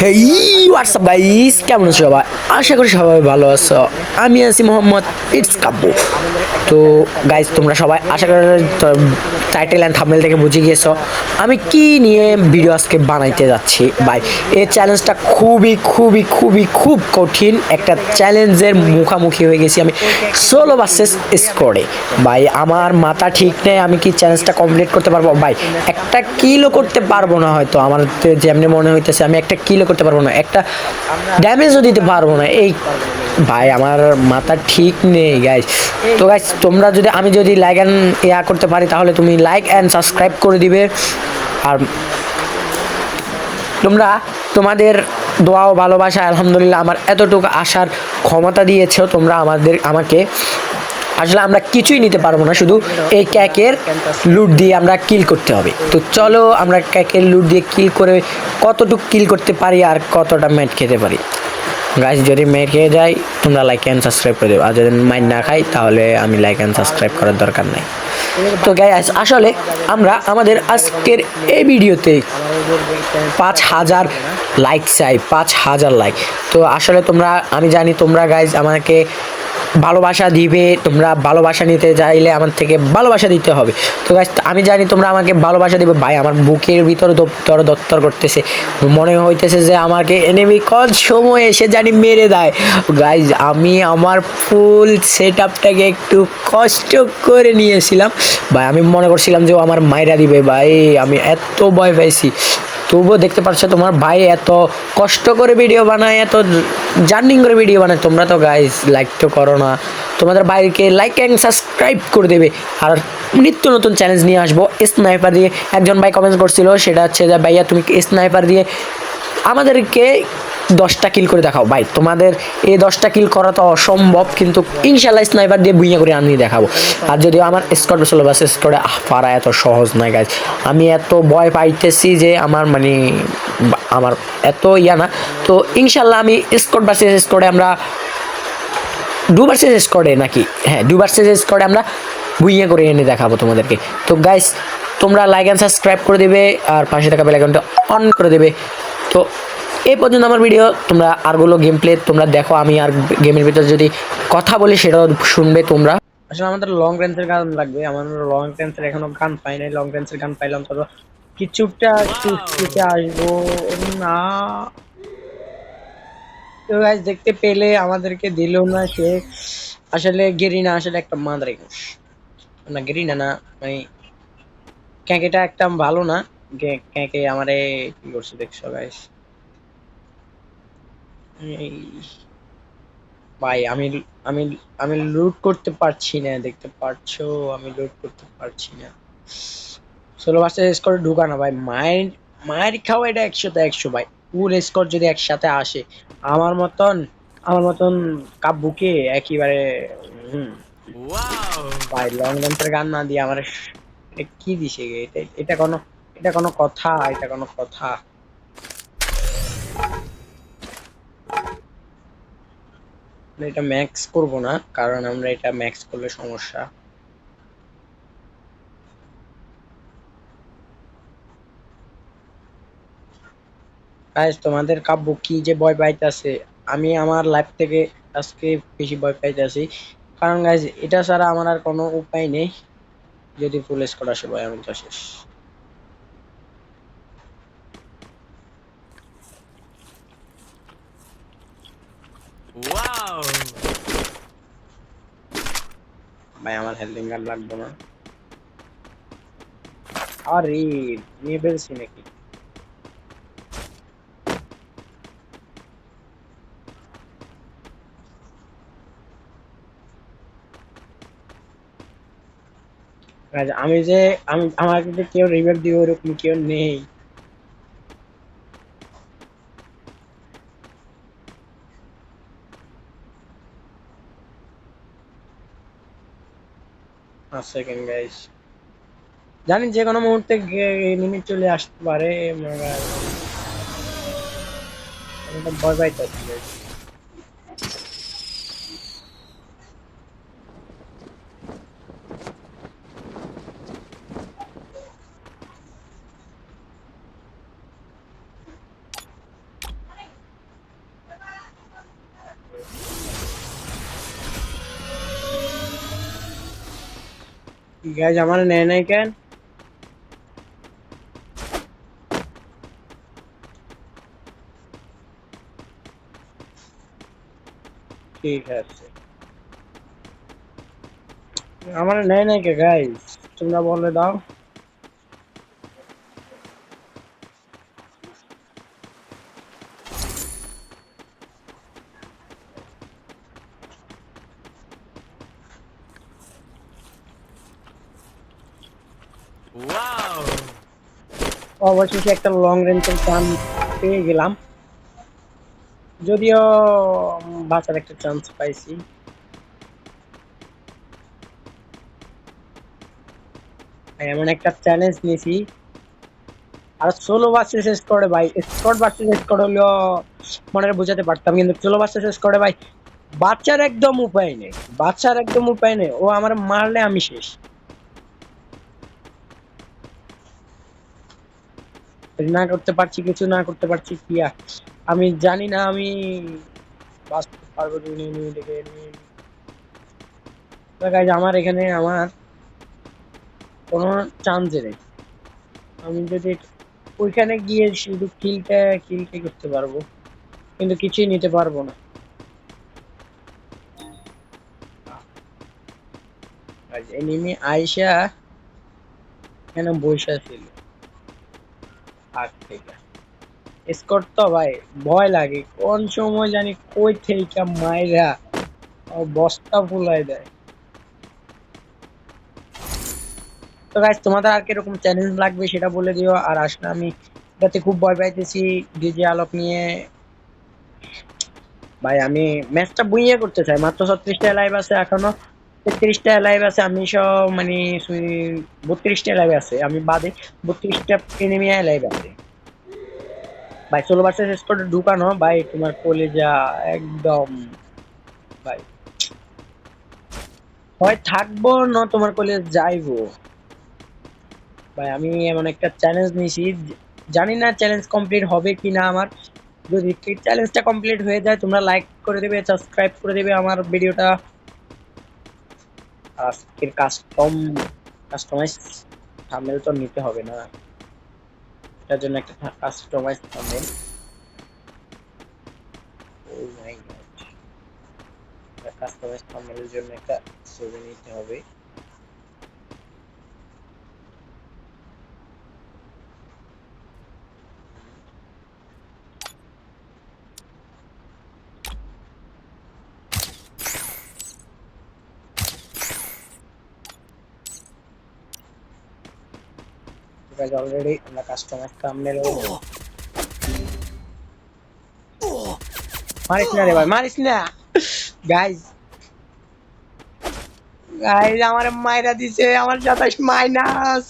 嘿 WhatsApp guys কেমন আছো সবাই? আশা করি সবাই ভালো আছো। আমি আছি মোহাম্মদ ইটস কাব্বু তো গাইস তোমরা সবাই আশা করি টাইটেল অ্যান্ড থাম্বনেল থেকে বুঝে গিয়েছো। আমি কি নিয়ে ভিডিও আজকে বানাইতে যাচ্ছি? ভাই, এই চ্যালেঞ্জটা খুবই খুবই খুবই, খুব কঠিন একটা চ্যালেঞ্জের মুখামুখি হয়ে গেছি আমি ষোলো বাসেস স্কোরে ভাই, আমার মাথা ঠিক নেই, আমি কি চ্যালেঞ্জটা কমপ্লিট করতে পারব? ভাই, একটা কিলো করতে পারব না হয়তো। আমার যেমনি মনে হইতেছে, আমি একটা কিলো করতে পারব না। একটা ড্যামেজও দিতে পারব না। এই ভাই, আমার মাথা ঠিক নেই গাইজ তো গাইজ তোমরা যদি, আমি যদি লাইক অ্যান্ড ইয়া করতে পারি, তাহলে তুমি লাইক অ্যান্ড সাবস্ক্রাইব করে দিবে। আর তোমরা তোমাদের দোয়া ও ভালোবাসা আলহামদুলিল্লাহ, আমার এতটুকু আসার ক্ষমতা দিয়েছ, তোমরা আমাদের, আমাকে আসলে আমরা কিছুই নিতে পারব না, শুধু এই ক্যাকের লুট দিয়ে আমরা কিল করতে হবে। তো চলো আমরা ক্যাকের লুট দিয়ে কিল করে কতটুকু কিল করতে পারি আর কতটা ম্যাট খেতে পারি। গাছ যদি মেয়ে খেয়ে যাই, তোমরা লাইক অ্যান্ড সাবস্ক্রাইব করে দেবো। আর যদি মাইন্ড না খাই, তাহলে আমি লাইক অ্যান্ড সাবস্ক্রাইব করার দরকার নাই। তো গাইজ আসলে আমরা আমাদের আজকের এই ভিডিওতে পাঁচ হাজার লাইক চাই, পাঁচ হাজার লাইক তো আসলে তোমরা, আমি জানি তোমরা গাইজ আমাকে ভালোবাসা দিবে, তোমরা ভালোবাসা নিতে চাইলে আমার থেকে ভালোবাসা দিতে হবে। তো গাইজ আমি জানি তোমরা আমাকে ভালোবাসা দিবে। ভাই, আমার বুকের ভিতরে দপ্তর দপ্তর করতেছে। মনে হইতেছে যে আমাকে এনেমি কত সময় এসে জানি মেরে দেয়। গাইজ আমি আমার ফুল সেট আপটাকে একটু কষ্ট করে নিয়েছিলাম। ভাই, আমি মনে করছিলাম যে ও আমার মায়েরা দিবে। ভাই, আমি এত ভয় পাইছি। তবুও দেখতে পাচ্ছ তোমার ভাই এত কষ্ট করে ভিডিও বানায়, এত জার্নিং করে ভিডিও বানায়। তোমরা তো গাইজ লাইক তো করো না। তোমাদের বাইরকে লাইক অ্যান্ড সাবস্ক্রাইব করে দেবে। আর নিত্য নতুন চ্যালেঞ্জ নিয়ে আসব স্নাইপার দিয়ে। একজন ভাই কমেন্ট করছিল, সেটা হচ্ছে যে, ভাইয়া, তুমি স্নাইপার দিয়ে আমাদেরকে দশটা কিল করে দেখাও। ভাই, তোমাদের এই দশটা কিল করা তো অসম্ভব, কিন্তু ইনশাল্লাহ স্নাইপার দিয়ে বুইয়া করে আমি দেখাবো। আর যদিও আমার স্কট বাস স্কটে পারা এত সহজ নয় গাছ আমি এত ভয় পাইতেছি যে আমার মানে আমার এত ইয়া না। তো ইনশাল্লাহ আমি স্কট বাসেস স্কটে আমরা ডু ভার্সেস স্কোয়াডে নাকি? হ্যাঁ ডু ভার্সেস স্কোয়াডে আমরা বুইয়া করে এনে দেখাবো তোমাদেরকে। তো গাইস তোমরা লাইক অ্যান্ড সাবস্ক্রাইব করে দেবে, আর পাশে থাকা বেল অন করে দেবে। তো এই পর্যন্ত আমার ভিডিও তোমরা আরগুলো গেম প্লে তোমরা দেখো, আমি আর গেমের ভিতরে যদি কথা বলি, সেটাও শুনবে তোমরা। আসলে আমাদের লং রেঞ্জের গান লাগবে, আমার লং রেঞ্জের এখনও গান পাই নাই লং রেঞ্জের গান পাইলাম তো কিছুটা চুপচিতে আসব না। তো গাইজ দেখতে পেলে আমাদেরকে দিল না সে। আসলে গেরিনা আসলে একটা মাদারি না, গেরিনা না মানে ক্যাঁকেটা একটা ভালো না। ক্যাঁকে আমারে কি করছে দেখছ গাইস ভাই আমি আমি আমি লুট করতে পারছি না দেখতে পারছ? আমি লুট করতে পারছি না। ষোলো বাসে স্কোর ঢুকা না ভাই। মায়ের মায়ের খাওয়া এটা একশোতে একশো ভাই। ফুল স্কোর যদি একসাথে আসে আমার মতন আমার মতন কাব্যুকে একেবারে হুম। ভাই লং লেন্থের গান না দিয়ে আমার কি দিছে? এটা এটা কোনো এটা কোনো কথা এটা কোনো কথা। এটা ম্যাক্স করব না, কারণ আমরা এটা ম্যাক্স করলে সমস্যা। গাইস তোমাদের কাব্য কি যে ভয় পাইতাছে? আমি আমার লাইফ থেকে আজকে বেশি ভয় পাইতাছি। কারণ গাইস এটা ছাড়া আমার আর কোনো উপায় নেই। যদি ফুল স্কোর আসে ভাই আমি তো শেষ। Wow! ভাই আমার হেলদিং গান লাগবে না। আরে নিয়ে ফেলছি নাকি? আমি যে আমি আমাকে কেউ রিভার দিবে ওরকম কেউ নেই। পাঁচ সেকেন্ড গাইস জানি যে কোনো মুহূর্তে লিমিট চলে আসতে পারে ভয় আমি তো ভয় পাইতেছি guys। গাইজ আমার নেয় নাই কেন ঠিক আছে আমার নেয় নাই কে গাইজ তোমরা বলে দাও অবশেষে একটা লং রেঞ্জের চান পেয়ে গেলাম। যদিও বাঁচার একটা চান্স পাইছি। এমন একটা চ্যালেঞ্জ নিয়েছি। আর সোলো শেষ করে, ভাই স্কোয়াড ভার্সেস স্কোয়াড হলেও মনে বোঝাতে পারতাম, কিন্তু সোলো শেষ করে, ভাই বাচ্চার একদম উপায় নেই। বাচ্চার একদম উপায় নেই। ও আমার মারলে আমি শেষ। না করতে পারছি, কিছু না করতে পারছি, কি আমি জানি না, আমি বাঁচতে পারব আমার এখানে আমার কোনো চান্স নেই। আমি যদি ওইখানে গিয়ে শুধু কিলটা কিলটা করতে পারব, কিন্তু কিছুই নিতে পারব না। এনিমি আইসা এখানে বসে ছিল। আগ থেকে। স্কট তো ভাই, ভয় লাগে। কোন সময় জানি কই থেকে ও বস্তা ফুলাই দেয়। তো গাইস তোমাদের আর কীরকম চ্যালেঞ্জ লাগবে সেটা বলে দিও। আর আসলে আমি এটাতে খুব ভয় পাইতেছি ডিজে আলোক নিয়ে। ভাই, আমি ম্যাচটা বুইয়ে করতে চাই। মাত্র ছত্রিশটা লাইভ আছে এখনও। তেত্রিশটা লাইভ আছে, আমি সব মানে বত্রিশটা লাইভ আছে, আমি বাদে বত্রিশটা লাইভ আছে। ভাই, ষোলো ঢুকানো ভাই, তোমার কলেজা একদম, ভাই। হয় থাকব না তোমার কলেজ যাইবো। ভাই, আমি এমন একটা চ্যালেঞ্জ নিয়েছি, জানি না চ্যালেঞ্জ কমপ্লিট হবে কি না আমার। যদি চ্যালেঞ্জটা কমপ্লিট হয়ে যায়, তোমরা লাইক করে দেবে সাবস্ক্রাইব করে দেবে আমার ভিডিওটা আজকের কাস্টম কাস্টমাইজ থাম্বনেল তো নিতে হবে না। এটার জন্য একটা কাস্টমাইজ গড কাস্টমাইজ থাম্বনেলের জন্য একটা ছবি নিতে হবে। ঠিক in the আমরা thumbnail থাম্বনেল মারিস না রে ভাই মারিস না গাইজ গাইজ আমার মাইরা দিছে, আমার সাতাশ মাইনাস।